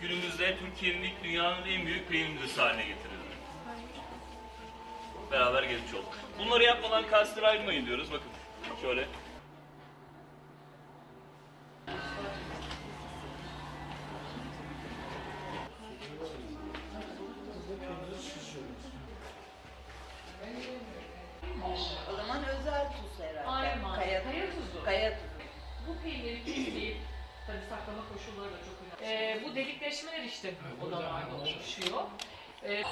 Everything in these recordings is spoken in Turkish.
günümüzde Türkiye'nin ilk dünyanın en büyük peynir müzesi haline getirildi. Beraber gelmiş olduk. Bunları yapmadan kastir ayırmayın diyoruz. Bakın şöyle. O zaman özel tuz herhalde. Aynen. Kaya, Kaya tuzu. Kaya tuzu. Bu peyniri keseyip, tabii saklama koşulları da çok önemli. Ee, bu delikleşmeler işte odalarda oluşuyor. Ee,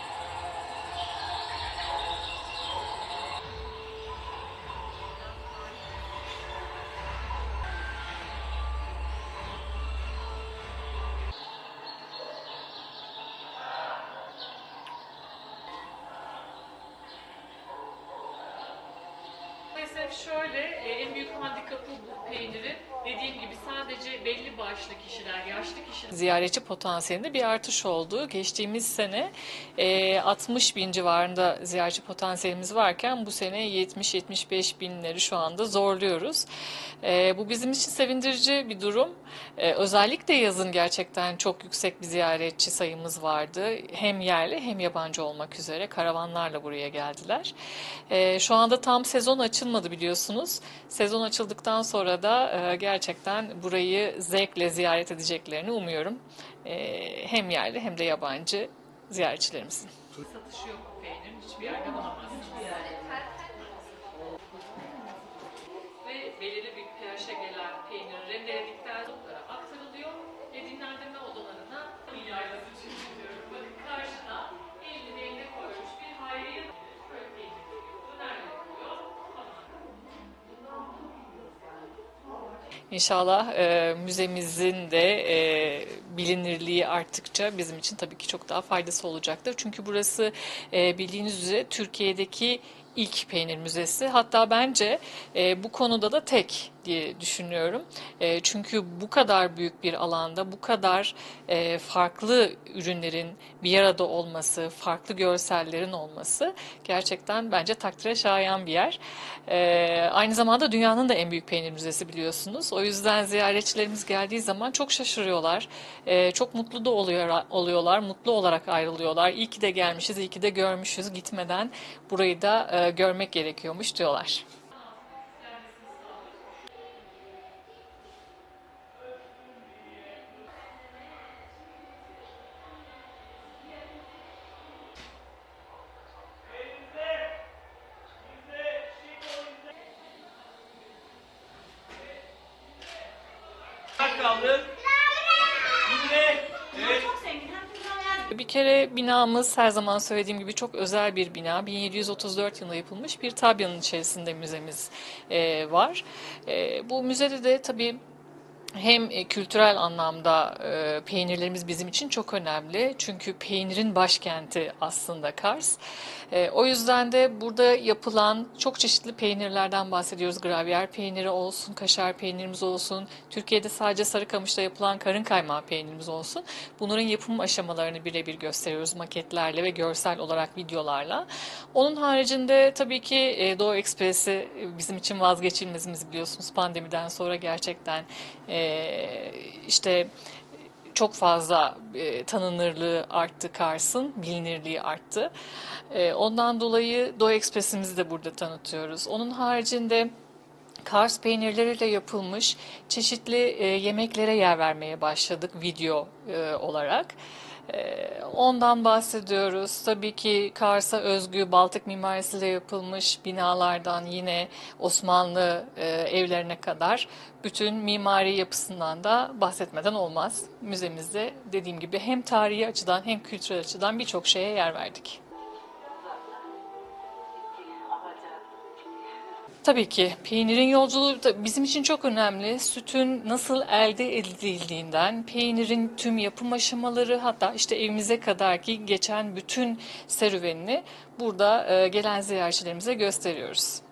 Maalesef şöyle, e, en büyük handikapı bu peynirin dediğim gibi sadece belli başlı kişiler, yaşlı kişiler ziyaretçi potansiyelinde bir artış oldu. Geçtiğimiz sene e, 60 bin civarında ziyaretçi potansiyelimiz varken bu sene 70-75 binleri şu anda zorluyoruz. E, bu bizim için sevindirici bir durum. E, özellikle yazın gerçekten çok yüksek bir ziyaretçi sayımız vardı. Hem yerli hem yabancı olmak üzere karavanlarla buraya geldiler. E, şu anda tam sezon açılmadı biliyorsunuz. Sezon açıldıktan sonra da e, gerçekten burayı zevkle ziyaret edeceklerini umuyorum. E, hem yerli hem de yabancı ziyaretçilerimizin. Satışı yok peynirin. Hiçbir yerde bulamazsınız. Ve belirli bir pH'e gelen peynir rendeledikten sonra İnşallah e, müzemizin de e, bilinirliği arttıkça bizim için tabii ki çok daha faydası olacaktır. Çünkü burası e, bildiğiniz üzere Türkiye'deki ilk peynir müzesi. Hatta bence e, bu konuda da tek diye düşünüyorum. E, çünkü bu kadar büyük bir alanda bu kadar e, farklı ürünlerin bir arada olması, farklı görsellerin olması gerçekten bence takdire şayan bir yer. E, aynı zamanda dünyanın da en büyük peynir müzesi biliyorsunuz. O yüzden ziyaretçilerimiz geldiği zaman çok şaşırıyorlar. E, çok mutlu da oluyor, oluyorlar. Mutlu olarak ayrılıyorlar. İyi ki de gelmişiz, iyi ki de görmüşüz. Gitmeden burayı da e, görmek gerekiyormuş diyorlar. kaldı. Yine. Evet. Kere binamız her zaman söylediğim gibi çok özel bir bina. 1734 yılında yapılmış bir tabyanın içerisinde müzemiz e, var. E, bu müzede de tabii hem e, kültürel anlamda e, peynirlerimiz bizim için çok önemli. Çünkü peynirin başkenti aslında Kars. E, o yüzden de burada yapılan çok çeşitli peynirlerden bahsediyoruz. Gravyer peyniri olsun, kaşar peynirimiz olsun, Türkiye'de sadece Sarıkamış'ta yapılan karın kaymağı peynirimiz olsun. Bunların yapım aşamalarını birebir gösteriyoruz maketlerle ve görsel olarak videolarla. Onun haricinde tabii ki e, Doğu Ekspresi e, bizim için vazgeçilmezimiz biliyorsunuz pandemiden sonra gerçekten e, işte çok fazla e, tanınırlığı arttı Kars'ın, bilinirliği arttı. E, ondan dolayı Doğu Ekspres'imizi de burada tanıtıyoruz. Onun haricinde Kars peynirleriyle yapılmış çeşitli e, yemeklere yer vermeye başladık video e, olarak. E, ondan bahsediyoruz. Tabii ki Kars'a özgü Baltık mimarisiyle yapılmış binalardan yine Osmanlı e, evlerine kadar bütün mimari yapısından da bahsetmeden olmaz. Müzemizde dediğim gibi hem tarihi açıdan hem kültürel açıdan birçok şeye yer verdik. Tabii ki peynirin yolculuğu bizim için çok önemli. Sütün nasıl elde edildiğinden, peynirin tüm yapım aşamaları hatta işte evimize kadar ki geçen bütün serüvenini burada e, gelen ziyaretçilerimize gösteriyoruz.